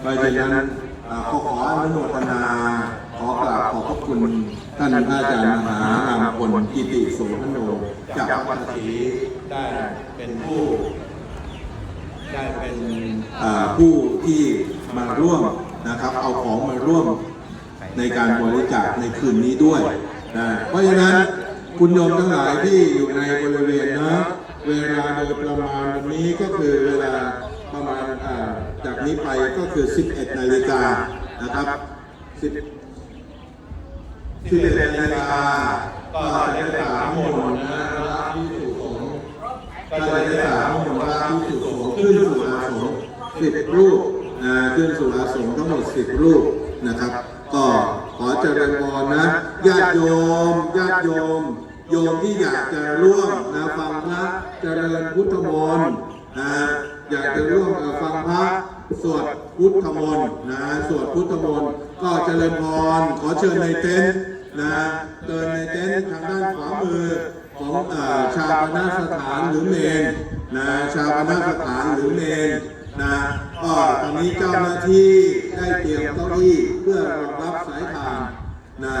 เพราะฉะนั้นอ่าขอขออนุโมทนาขอกราบขอบพระคุณท่านพระอาจารย์มหานามพลกิติโสพโนจากวัดศรีได้เป็นผู้ได้เป็นผู้ที่มาร่วมนะครับ เอาของมาร่วมในการบริจาคในคืนนี้ด้วยนะเพราะฉะนั้นคุณโยมทั้งหลายที่อยู่ในบริเวณนะเวลาโดยประมาณวันนี้ก็คือเวลาประมาณอ่า จากนี้ไปก็คือ 11 นาฬิกานะครับ10 11นาฬิกาก็จะได้สามมนต์นะพระพิสุสงก็จะได้สามมนต์พระพิสุสงขึ้นสู่อาสมสิบรูปนะขึ้นสู่อาสมทั้งหมดสิบรูปนะครับ ก็ขอเจริญพรนะญาติโยมญาติโยม โยมที่อยากจะร่วมนะฟังพระเจริญพุทธมนต์นะ อยากจะร่วมฟังพระสวดพุทธมนต์นะสวดพุทธมนต์ก็เจริญพรขอเชิญในเต็นท์นะเดินในเต็นท์ทางด้านขวามือของชาปนสถานหรือเมนนะชาปนสถานหรือเมนนะก็ตอนนี้เจ้าหน้าที่ได้เตรียมเก้าอี้เพื่อรองรับสายทานนะ